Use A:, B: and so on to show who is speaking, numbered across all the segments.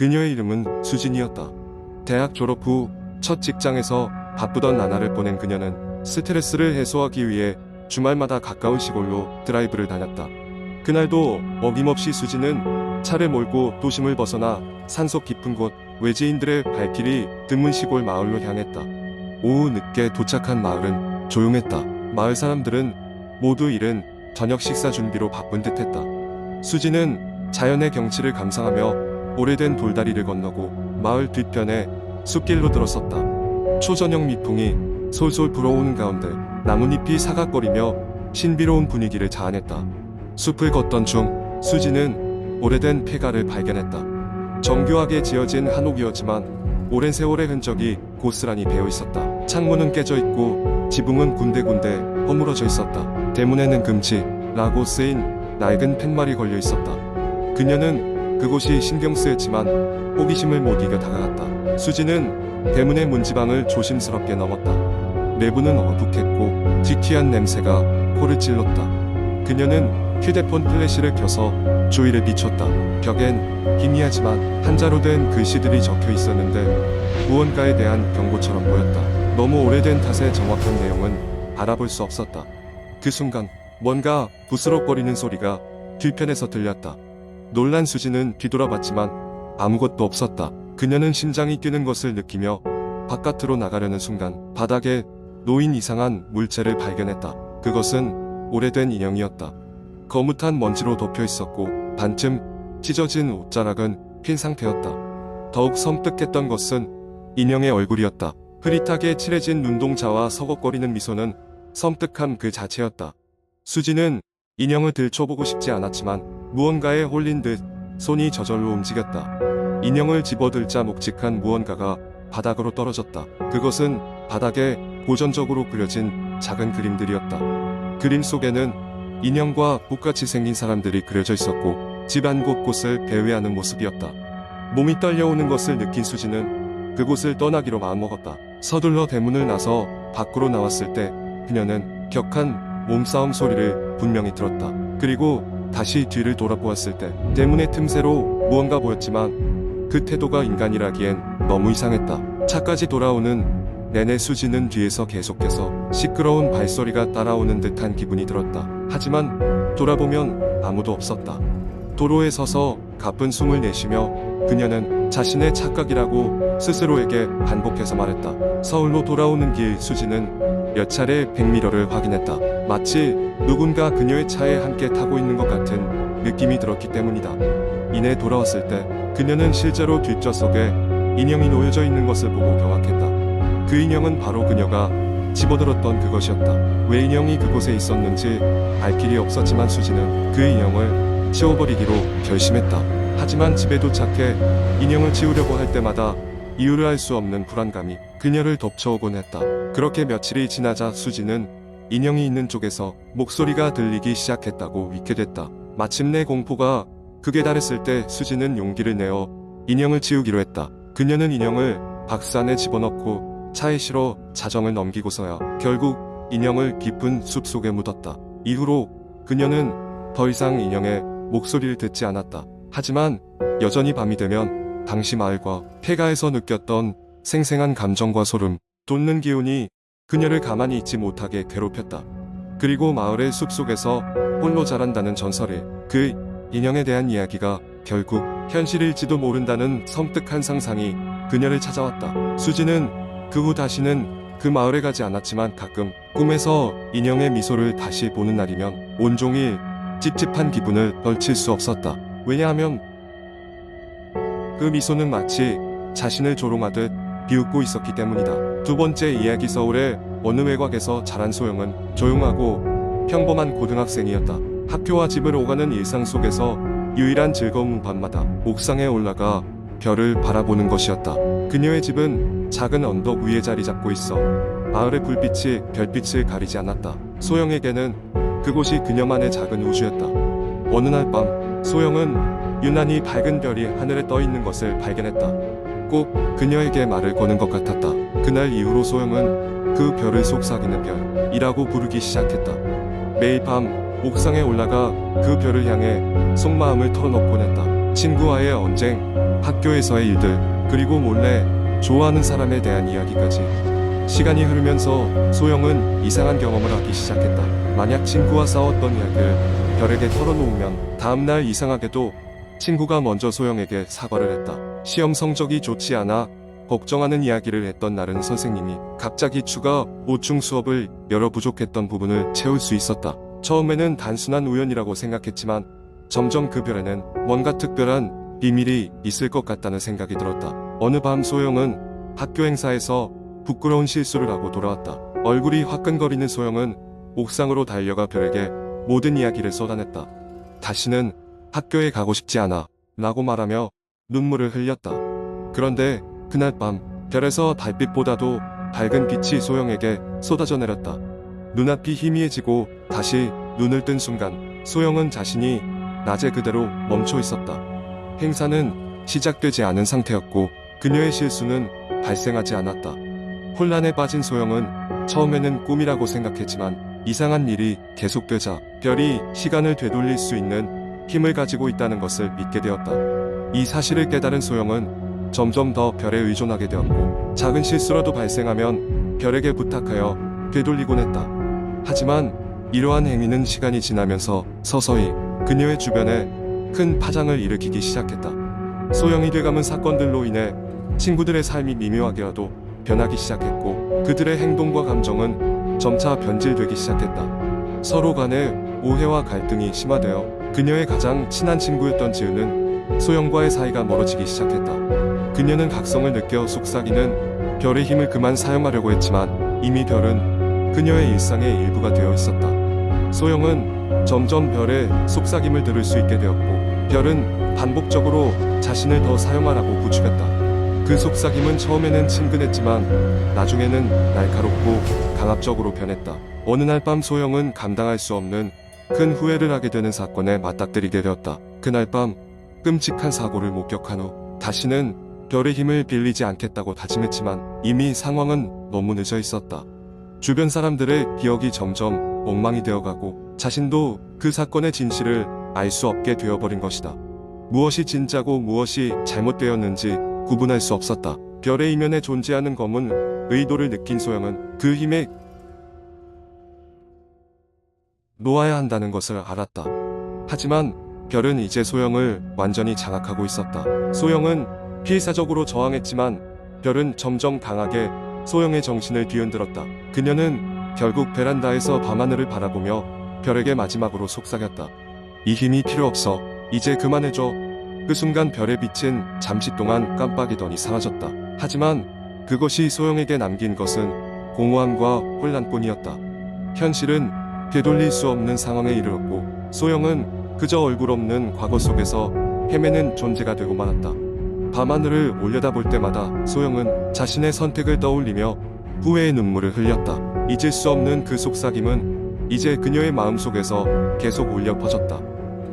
A: 그녀의 이름은 수진이었다. 대학 졸업 후 첫 직장에서 바쁘던 나날을 보낸 그녀는 스트레스를 해소하기 위해 주말마다 가까운 시골로 드라이브를 다녔다. 그날도 어김없이 수진은 차를 몰고 도심을 벗어나 산속 깊은 곳 외지인들의 발길이 드문 시골 마을로 향했다. 오후 늦게 도착한 마을은 조용했다. 마을 사람들은 모두 이른 저녁 식사 준비로 바쁜 듯했다. 수지는 자연의 경치를 감상하며 오래된 돌다리를 건너고 마을 뒤편에 숲길로 들어섰다. 초저녁 미풍이 솔솔 불어오는 가운데 나뭇잎이 사각거리며 신비로운 분위기를 자아냈다. 숲을 걷던 중 수지는 오래된 폐가를 발견했다. 정교하게 지어진 한옥이었지만 오랜 세월의 흔적이 고스란히 배어 있었다. 창문은 깨져 있고 지붕은 군데군데 허물어져 있었다. 대문에는 금지라고 쓰인 낡은 팻말이 걸려 있었다. 그녀는 그곳이 신경 쓰였지만 호기심을 못 이겨 다가갔다. 수지는 대문의 문지방을 조심스럽게 넘었다. 내부는 어둑했고 튀튀한 냄새가 코를 찔렀다. 그녀는 휴대폰 플래시를 켜서 주위를 비췄다. 벽엔 희미하지만 한자로 된 글씨들이 적혀 있었는데 무언가에 대한 경고처럼 보였다. 너무 오래된 탓에 정확한 내용은 알아볼 수 없었다. 그 순간 뭔가 부스럭거리는 소리가 뒤편에서 들렸다. 놀란 수지는 뒤돌아봤지만 아무것도 없었다. 그녀는 심장이 뛰는 것을 느끼며 바깥으로 나가려는 순간 바닥에 놓인 이상한 물체를 발견했다. 그것은 오래된 인형이었다. 거뭇한 먼지로 덮여 있었고 반쯤 찢어진 옷자락은 핀 상태였다. 더욱 섬뜩했던 것은 인형의 얼굴이었다. 흐릿하게 칠해진 눈동자와 서걱거리는 미소는 섬뜩함 그 자체였다. 수지는 인형을 들춰보고 싶지 않았지만 무언가에 홀린 듯 손이 저절로 움직였다. 인형을 집어들자 묵직한 무언가가 바닥으로 떨어졌다. 그것은 바닥에 고전적으로 그려진 작은 그림들이었다. 그림 속에는 인형과 똑같이 생긴 사람들이 그려져 있었고 집 안 곳곳을 배회하는 모습이었다. 몸이 떨려오는 것을 느낀 수지는 그곳을 떠나기로 마음먹었다. 서둘러 대문을 나서 밖으로 나왔을 때 그녀는 격한 몸싸움 소리를 분명히 들었다. 그리고 다시 뒤를 돌아보았을 때 대문의 틈새로 무언가 보였지만 그 태도가 인간이라기엔 너무 이상했다. 차까지 돌아오는 내내 수지는 뒤에서 계속해서 시끄러운 발소리가 따라오는 듯한 기분이 들었다. 하지만 돌아보면 아무도 없었다. 도로에 서서 가쁜 숨을 내쉬며 그녀는 자신의 착각이라고 스스로에게 반복해서 말했다. 서울로 돌아오는 길 수지는 몇 차례 백미러를 확인했다. 마치 누군가 그녀의 차에 함께 타고 있는 것 같은 느낌이 들었기 때문이다. 이내 돌아왔을 때 그녀는 실제로 뒷좌석에 인형이 놓여져 있는 것을 보고 경악했다. 그 인형은 바로 그녀가 집어들었던 그것이었다. 왜 인형이 그곳에 있었는지 알 길이 없었지만 수지는 그 인형을 치워버리기로 결심했다. 하지만 집에 도착해 인형을 치우려고 할 때마다 이유를 알 수 없는 불안감이 그녀를 덮쳐오곤 했다. 그렇게 며칠이 지나자 수지는 인형이 있는 쪽에서 목소리가 들리기 시작했다고 됐다. 마침내 공포가 극에 달했을 때 수지는 용기를 내어 인형을 치우기로 했다. 그녀는 인형을 박스 안에 집어넣고 차에 실어 자정을 넘기고서야 결국 인형을 깊은 숲 속에 묻었다. 이후로 그녀는 더 이상 인형의 목소리를 듣지 않았다. 하지만 여전히 밤이 되면 당시 마을과 폐가에서 느꼈던 생생한 감정과 소름, 돋는 기운이 그녀를 가만히 있지 못하게 괴롭혔다. 그리고 마을의 숲속에서 홀로 자란다는 전설에 그 인형에 대한 이야기가 결국 현실일지도 모른다는 섬뜩한 상상이 그녀를 찾아왔다. 수지는 그 후 다시는 그 마을에 가지 않았지만 가끔 꿈에서 인형의 미소를 다시 보는 날이면 온종일 찝찝한 기분을 떨칠 수 없었다. 왜냐하면 그 미소는 마치 자신을 조롱하듯 비웃고 있었기 때문이다. 두 번째 이야기 서울의 어느 외곽에서 자란 소영은 조용하고 평범한 고등학생이었다. 학교와 집을 오가는 일상 속에서 유일한 즐거움은 밤마다 옥상에 올라가 별을 바라보는 것이었다. 그녀의 집은 작은 언덕 위에 자리 잡고 있어 마을의 불빛이 별빛을 가리지 않았다. 소영에게는 그곳이 그녀만의 작은 우주였다. 어느 날 밤 소영은 유난히 밝은 별이 하늘에 떠 있는 것을 발견했다. 꼭 그녀에게 말을 거는 것 같았다. 그날 이후로 소영은 그 별을 속삭이는 별이라고 부르기 시작했다. 매일 밤 옥상에 올라가 그 별을 향해 속마음을 털어놓곤 했다. 친구와의 언쟁, 학교에서의 일들, 그리고 몰래 좋아하는 사람에 대한 이야기까지. 시간이 흐르면서 소영은 이상한 경험을 하기 시작했다. 만약 친구와 싸웠던 이야기를 별에게 털어놓으면 다음날 이상하게도 친구가 먼저 소영에게 사과를 했다. 시험 성적이 좋지 않아 걱정하는 이야기를 했던 날은 선생님이 갑자기 추가 보충 수업을 열어 부족했던 부분을 채울 수 있었다. 처음에는 단순한 우연이라고 생각했지만 점점 그 별에는 뭔가 특별한 비밀이 있을 것 같다는 생각이 들었다. 어느 밤 소영은 학교 행사에서 부끄러운 실수를 하고 돌아왔다. 얼굴이 화끈거리는 소영은 옥상으로 달려가 별에게 모든 이야기를 쏟아냈다. 다시는 학교에 가고 싶지 않아. 라고 말하며 눈물을 흘렸다. 그런데 그날 밤 별에서 달빛보다도 밝은 빛이 소영에게 쏟아져 내렸다. 눈앞이 희미해지고 다시 눈을 뜬 순간 소영은 자신이 낮에 그대로 멈춰 있었다. 행사는 시작되지 않은 상태였고 그녀의 실수는 발생하지 않았다. 혼란에 빠진 소영은 처음에는 꿈이라고 생각했지만 이상한 일이 계속되자 별이 시간을 되돌릴 수 있는 힘을 가지고 있다는 것을 믿게 되었다. 이 사실을 깨달은 소영은 점점 더 별에 의존하게 되었고 작은 실수라도 발생하면 별에게 부탁하여 되돌리곤 했다. 하지만 이러한 행위는 시간이 지나면서 서서히 그녀의 주변에 큰 파장을 일으키기 시작했다. 소영이 돼감은 사건들로 인해 친구들의 삶이 미묘하게라도 변하기 시작했고 그들의 행동과 감정은 점차 변질되기 시작했다. 서로 간의 오해와 갈등이 심화되어 그녀의 가장 친한 친구였던 지은은 소영과의 사이가 멀어지기 시작했다. 그녀는 각성을 느껴 속삭이는 별의 힘을 그만 사용하려고 했지만 이미 별은 그녀의 일상의 일부가 되어 있었다. 소영은 점점 별의 속삭임을 들을 수 있게 되었고 별은 반복적으로 자신을 더 사용하라고 부추겼다. 그 속삭임은 처음에는 친근했지만 나중에는 날카롭고 강압적으로 변했다. 어느 날 밤 소영은 감당할 수 없는 큰 후회를 하게 되는 사건에 맞닥뜨리게 되었다. 그날 밤 끔찍한 사고를 목격한 후 다시는 별의 힘을 빌리지 않겠다고 다짐했지만 이미 상황은 너무 늦어 있었다. 주변 사람들의 기억이 점점 엉망이 되어가고 자신도 그 사건의 진실을 알 수 없게 되어버린 것이다. 무엇이 진짜고 무엇이 잘못되었는지 구분할 수 없었다. 별의 이면에 존재하는 검은 의도를 느낀 소영은 그 힘에 놓아야 한다는 것을 알았다. 하지만 별은 이제 소영을 완전히 장악하고 있었다. 소영은 필사적으로 저항했지만 별은 점점 강하게 소영의 정신을 뒤흔들었다. 그녀는 결국 베란다에서 밤하늘을 바라보며 별에게 마지막으로 속삭였다. 이 힘이 필요 없어. 이제 그만해줘. 그 순간 별의 빛은 잠시 동안 깜빡이더니 사라졌다. 하지만 그것이 소영에게 남긴 것은 공허함과 혼란뿐이었다. 현실은 되돌릴 수 없는 상황에 이르렀고 소영은 그저 얼굴 없는 과거 속에서 헤매는 존재가 되고 말았다. 밤하늘을 올려다볼 때마다 소영은 자신의 선택을 떠올리며 후회의 눈물을 흘렸다. 잊을 수 없는 그 속삭임은 이제 그녀의 마음속에서 계속 울려 퍼졌다.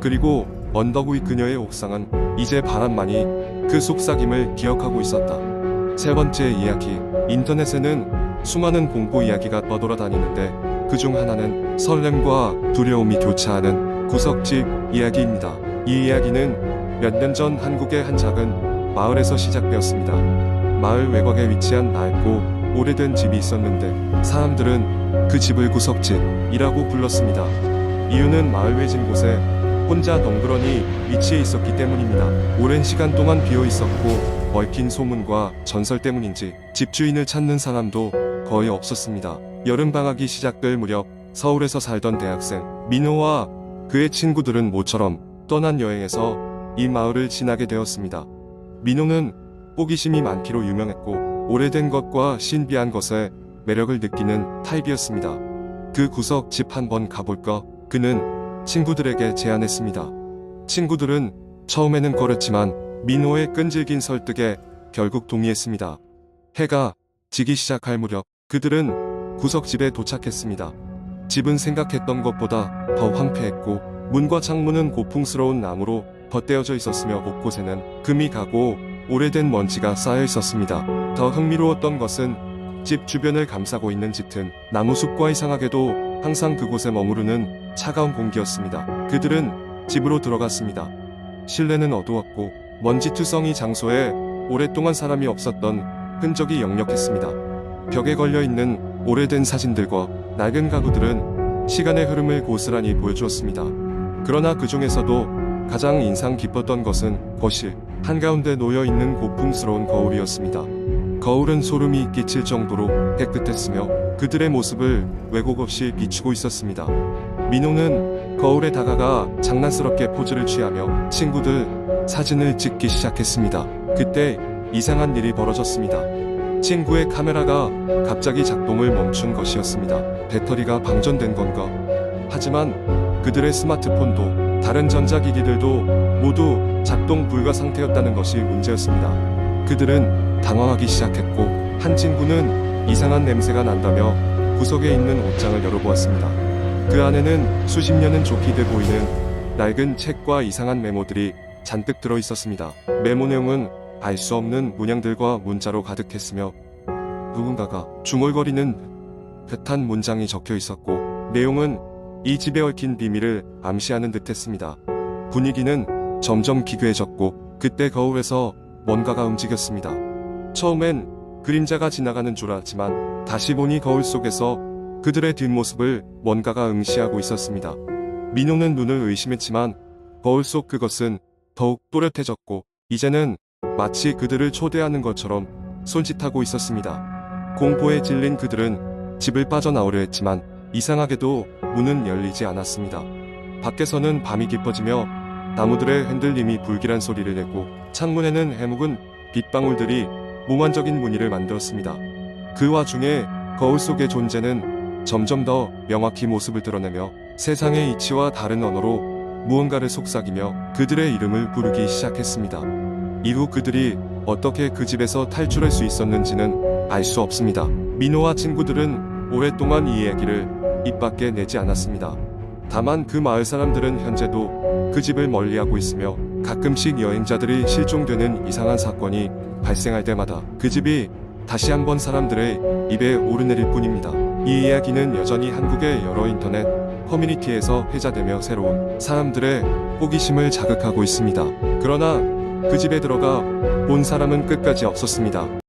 A: 그리고 언덕 위 그녀의 옥상은 이제 바람만이 그 속삭임을 기억하고 있었다. 세 번째 이야기. 인터넷에는 수많은 공포 이야기가 떠돌아다니는데 그 중 하나는 설렘과 두려움이 교차하는 구석집 이야기입니다. 이 이야기는 몇 년 전 한국의 한 작은 마을에서 시작되었습니다. 마을 외곽에 위치한 낡고 오래된 집이 있었는데 사람들은 그 집을 구석집이라고 불렀습니다. 이유는 마을 외진 곳에 혼자 덩그러니 위치해 있었기 때문입니다. 오랜 시간 동안 비어 있었고 얽힌 소문과 전설 때문인지 집주인을 찾는 사람도 거의 없었습니다. 여름 방학이 시작될 무렵 서울에서 살던 대학생 민호와 그의 친구들은 모처럼 떠난 여행에서 이 마을을 지나게 되었습니다. 민호는 호기심이 많기로 유명했고 오래된 것과 신비한 것에 매력을 느끼는 타입이었습니다. 그 구석 집 한번 가볼까? 그는 친구들에게 제안했습니다. 친구들은 처음에는 거렸지만 민호의 끈질긴 설득에 결국 동의했습니다. 해가 지기 시작할 무렵 그들은 구석집에 도착했습니다. 집은 생각했던 것보다 더 황폐했고 문과 창문은 고풍스러운 나무로 덧대어져 있었으며 곳곳에는 금이 가고 오래된 먼지가 쌓여 있었습니다. 더 흥미로웠던 것은 집 주변을 감싸고 있는 짙은 나무숲과 이상하게도 항상 그곳에 머무르는 차가운 공기였습니다. 그들은 집으로 들어갔습니다. 실내는 어두웠고 먼지투성이 장소에 오랫동안 사람이 없었던 흔적이 역력했습니다. 벽에 걸려 있는 오래된 사진들과 낡은 가구들은 시간의 흐름을 고스란히 보여주었습니다. 그러나 그 중에서도 가장 인상 깊었던 것은 거실 한가운데 놓여 있는 고풍스러운 거울이었습니다. 거울은 소름이 끼칠 정도로 깨끗했으며 그들의 모습을 왜곡 없이 비추고 있었습니다. 민호는 거울에 다가가 장난스럽게 포즈를 취하며 친구들 사진을 찍기 시작했습니다. 그때 이상한 일이 벌어졌습니다. 친구의 카메라가 갑자기 작동을 멈춘 것이었습니다. 배터리가 방전된 건가? 하지만 그들의 스마트폰도 다른 전자기기들도 모두 작동 불가 상태였다는 것이 문제였습니다. 그들은 당황하기 시작했고 한 친구는 이상한 냄새가 난다며 구석에 있는 옷장을 열어보았습니다. 그 안에는 수십 년은 좋게 돼 보이는 낡은 책과 이상한 메모들이 잔뜩 들어 있었습니다. 메모 내용은 알 수 없는 문양들과 문자로 가득했으며 누군가가 중얼거리는 듯한 문장이 적혀 있었고 내용은 이 집에 얽힌 비밀을 암시하는 듯했습니다. 분위기는 점점 기괴해졌고 그때 거울에서 뭔가가 움직였습니다. 처음엔 그림자가 지나가는 줄 알았지만 다시 보니 거울 속에서 그들의 뒷모습을 뭔가가 응시하고 있었습니다. 민호는 눈을 의심했지만 거울 속 그것은 더욱 또렷해졌고 이제는 마치 그들을 초대하는 것처럼 손짓하고 있었습니다. 공포에 질린 그들은 집을 빠져나오려 했지만 이상하게도 문은 열리지 않았습니다. 밖에서는 밤이 깊어지며 나무들의 흔들림이 불길한 소리를 내고 창문에는 해묵은 빗방울들이 몽환적인 무늬를 만들었습니다. 그 와중에 거울 속의 존재는 점점 더 명확히 모습을 드러내며 세상의 이치와 다른 언어로 무언가를 속삭이며 그들의 이름을 부르기 시작했습니다. 이후 그들이 어떻게 그 집에서 탈출할 수 있었는지는 알 수 없습니다. 민호와 친구들은 오랫동안 이 이야기를 입 밖에 내지 않았습니다. 다만 그 마을 사람들은 현재도 그 집을 멀리하고 있으며 가끔씩 여행자들이 실종되는 이상한 사건이 발생할 때마다 그 집이 다시 한번 사람들의 입에 오르내릴 뿐입니다. 이 이야기는 여전히 한국의 여러 인터넷 커뮤니티에서 회자되며 새로운 사람들의 호기심을 자극하고 있습니다. 그러나 그 집에 들어가 본 사람은 끝까지 없었습니다.